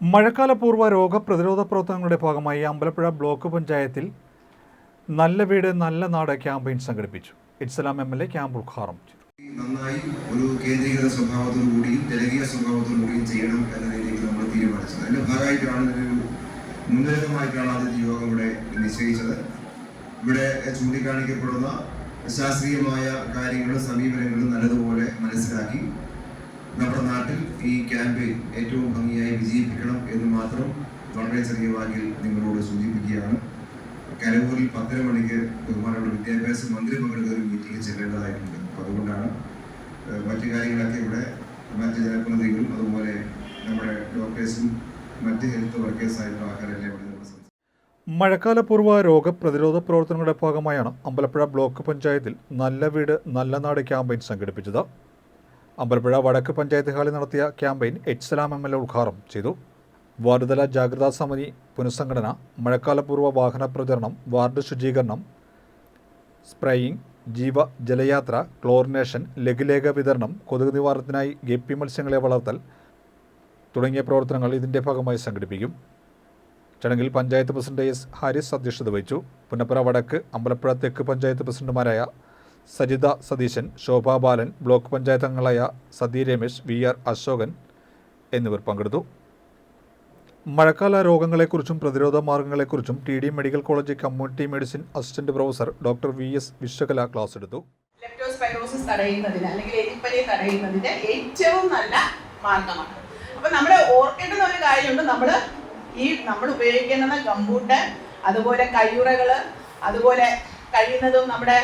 മഴക്കാലപൂർവ രോഗപ്രതിരോധ പ്രവർത്തനങ്ങളുടെ ഭാഗമായി അമ്പലപ്പുഴ ബ്ലോക്ക് പഞ്ചായത്തിൽ നല്ല വീട് നല്ല നാട് ക്യാമ്പയിൻ സംഘടിപ്പിച്ചു. Islam M L A camp ഉദ്ഘാടനം ചെയ്തു. നന്നായി ഒരു കേന്ദ്രീകൃത സ്വഭാവത്തോടു കൂടിയും ജനകീയ സ്വഭാവത്തോടു കൂടിയും ചെയ്യണം എന്ന രീതിയിൽ നമ്മൾ തീരുമാനിച്ചത്. അതിന്റെ ഭാഗമായിട്ടാണ് ഒരു മുന്നേറ്റമായിട്ടാണ് ആദ്യത്തെ യോഗം ഇവിടെ നിശ്ചയിച്ചത്. ഇവിടെ ചൂണ്ടിക്കാണിക്കപ്പെടുന്ന ശാസ്ത്രീയമായ കാര്യങ്ങളും സമീപനങ്ങളും നല്ലതുപോലെ മനസ്സിലാക്കി ക്യാമ്പയിൻ ഏറ്റവും ഭംഗിയായി വിജയിപ്പിക്കണം എന്ന് മാത്രം വളരെ ചെറിയ വാക്കിൽ നിങ്ങളോട് സൂചിപ്പിക്കുകയാണ്. കലവൂരിൽ പത്തര മണിക്ക് ബഹുമാനമുള്ള വിദ്യാഭ്യാസ മന്ത്രി പങ്കെടുക്കുന്ന ഒരു മീറ്റിംഗിൽ ചെല്ലേണ്ടതായിട്ടുണ്ട് അപ്പോൾ അതുകൊണ്ടാണ് മറ്റു കാര്യങ്ങളൊക്കെ ഇവിടെ മറ്റ് ജനപ്രതിനിധികളും അതുപോലെ നമ്മുടെ ഡോക്ടേഴ്സും മറ്റ് ഹെൽത്ത് വർക്കേഴ്സായിട്ടുള്ള ആൾക്കാരെല്ലാം ഇവിടെ മഴക്കാലപൂർവ രോഗപ്രതിരോധ പ്രവർത്തനങ്ങളുടെ ഭാഗമായാണ് അമ്പലപ്പുഴ ബ്ലോക്ക് പഞ്ചായത്തിൽ നല്ല വീട് നല്ല നാട് ക്യാമ്പയിൻ സംഘടിപ്പിച്ചത്. അമ്പലപ്പുഴ വടക്ക് പഞ്ചായത്ത് ഹാളിൽ നടത്തിയ campaign H Salam M L A ഉദ്ഘാടനം ചെയ്തു. വാർഡുതല ജാഗ്രതാ സമിതി പുനഃസംഘടന മഴക്കാലപൂർവ വാഹന പ്രചരണം വാർഡ് ശുചീകരണം സ്പ്രേയിംഗ് ജീവ ജലയാത്ര ക്ലോറിനേഷൻ ലഘുലേഖ വിതരണം കൊതുക് നിവാരണത്തിനായി ഗപ്പി മത്സ്യങ്ങളെ വളർത്തൽ തുടങ്ങിയ പ്രവർത്തനങ്ങൾ ഇതിന്റെ ഭാഗമായി സംഘടിപ്പിക്കും. ചടങ്ങിൽ പഞ്ചായത്ത് പ്രസിഡന്റ് എസ്. ഹാരിസ് അധ്യക്ഷത വഹിച്ചു. പുന്നപ്പുറ വടക്ക് അമ്പലപ്പുഴ തെക്ക് പഞ്ചായത്ത് പ്രസിഡന്റുമാരായ സജിത സതീശൻ ശോഭാ ബാലൻ ബ്ലോക്ക് പഞ്ചായത്ത് അംഗങ്ങളായ സതി രമേശ് വി ആർ അശോകൻ എന്നിവർ പങ്കെടുത്തു. മഴക്കാല രോഗങ്ങളെക്കുറിച്ചും പ്രതിരോധ മാർഗങ്ങളെക്കുറിച്ചും T D medical college community medicine assistant professor doctor V S Vishwakala class എടുത്തു. അല്ലെങ്കിൽ ഏറ്റവും നല്ല അപ്പൊ നമ്മൾ ഓർക്കേണ്ടുന്ന ഒരു കാര്യമുണ്ട്. നമ്മൾ ഈ നമ്മൾ ഉപയോഗിക്കുന്ന കമ്പൂട്ട് അതുപോലെ കയ്യുറകൾ അതുപോലെ കഴിയുന്നതും നമ്മുടെ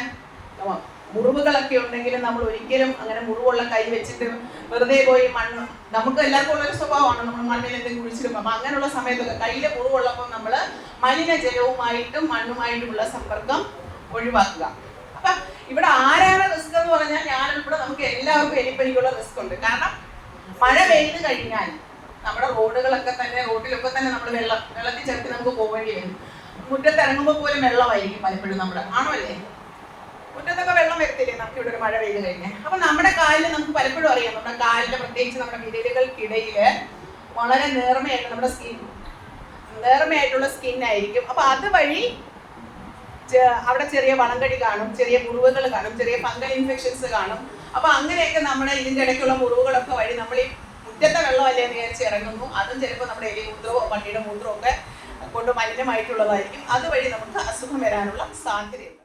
മുറിവുകളൊക്കെ ഉണ്ടെങ്കിലും നമ്മൾ ഒരിക്കലും അങ്ങനെ മുറിവുള്ള കൈ വെച്ചിട്ട് വെറുതെ പോയി മണ്ണ് നമുക്ക് എല്ലാവർക്കും ഉള്ളൊരു സ്വഭാവമാണ്. നമ്മൾ മണ്ണിൽ എന്തെങ്കിലും കുഴിച്ചിടുമ്പോൾ അപ്പം അങ്ങനെയുള്ള സമയത്തൊക്കെ കയ്യിൽ മുറിവുള്ളപ്പോൾ നമ്മൾ മലിനജലവുമായിട്ടും മണ്ണുമായിട്ടുമുള്ള സമ്പർക്കം ഒഴിവാക്കുക. അപ്പൊ ഇവിടെ ആരാണ് റിസ്ക് എന്ന് പറഞ്ഞാൽ ഞാൻ നമുക്ക് എല്ലാവർക്കും എലിപ്പനിക്കുള്ള റിസ്ക് ഉണ്ട്. കാരണം മഴ പെയ്ത് കഴിഞ്ഞാൽ നമ്മുടെ റോഡുകളൊക്കെ തന്നെ റോഡിലൊക്കെ തന്നെ നമ്മൾ വെള്ളം വെള്ളത്തിൽ ചേർത്ത് നമുക്ക് പോകേണ്ടി വരും. മുറ്റത്തിറങ്ങുമ്പോൾ പോലും വെള്ളമായിരിക്കും പലപ്പോഴും നമ്മുടെ. ആണോ അല്ലേ? മുറ്റത്തൊക്കെ വെള്ളം വരത്തില്ലേ? നമുക്ക് ഇവിടെ ഒരു മഴ പെയ്ത് കഴിഞ്ഞാൽ അപ്പൊ നമ്മുടെ കാലിൽ നമുക്ക് പലപ്പോഴും അറിയാം. നമ്മുടെ കാലിന്റെ പ്രത്യേകിച്ച് നമ്മുടെ വിരലുകൾക്കിടയിൽ വളരെ നേർമയായിട്ട് നമ്മുടെ സ്കിൻ നേർമയായിട്ടുള്ള സ്കിൻ ആയിരിക്കും. അപ്പൊ അതുവഴി അവിടെ ചെറിയ വളങ്കടി കാണും ചെറിയ മുറിവുകൾ കാണും ചെറിയ ഫംഗൽ ഇൻഫെക്ഷൻസ് കാണും. അപ്പൊ അങ്ങനെയൊക്കെ നമ്മുടെ ഇതിന്റെ ഇടയ്ക്കുള്ള മുറിവുകളൊക്കെ വഴി നമ്മൾ ഈ മുറ്റത്തെ വെള്ളമല്ലേ എന്ന് വിചാരിച്ച് ഇറങ്ങുന്നു. അതും ചിലപ്പോൾ നമ്മുടെ എലി മൂത്രമോ പട്ടിയുടെ മൂത്രമോ ഒക്കെ കൊണ്ട് മലിനമായിട്ടുള്ളതായിരിക്കും. അതുവഴി നമുക്ക് അസുഖം വരാനുള്ള സാധ്യതയുണ്ട്.